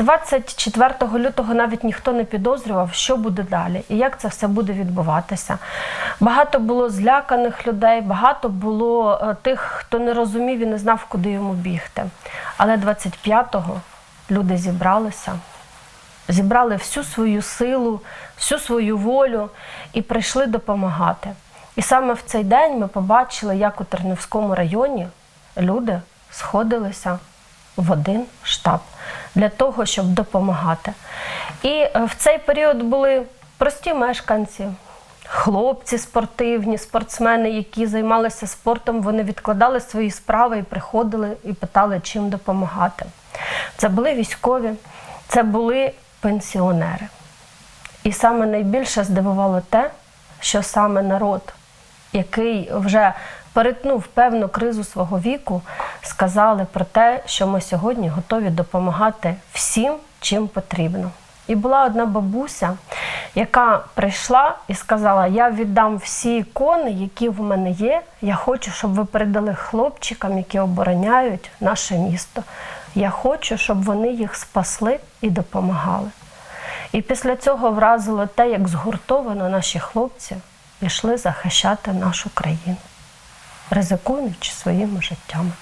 24 лютого навіть ніхто не підозрював, що буде далі і як це все буде відбуватися. Багато було зляканих людей, багато було е, тих, хто не розумів і не знав, куди йому бігти. Але 25-го люди зібралися, зібрали всю свою силу, всю свою волю і прийшли допомагати. І саме в цей день ми побачили, як у Тернівському районі люди сходилися в один штаб для того, щоб допомагати. І е, в цей період були прості мешканці, хлопці спортивні, спортсмени, які займалися спортом, вони відкладали свої справи і приходили і питали, чим допомагати. Це були військові, це були пенсіонери. І саме найбільше здивувало те, що саме народ, який вже перетнув певну кризу свого віку, сказали про те, що ми сьогодні готові допомагати всім, чим потрібно. І була одна бабуся, яка прийшла і сказала: Я віддам всі ікони, які в мене є. Я хочу, щоб ви передали хлопчикам, які обороняють наше місто. Я хочу, щоб вони їх спасли і допомагали. І після цього вразило те, як згуртовано наші хлопці пішли захищати нашу країну, ризикуючи своїми життями.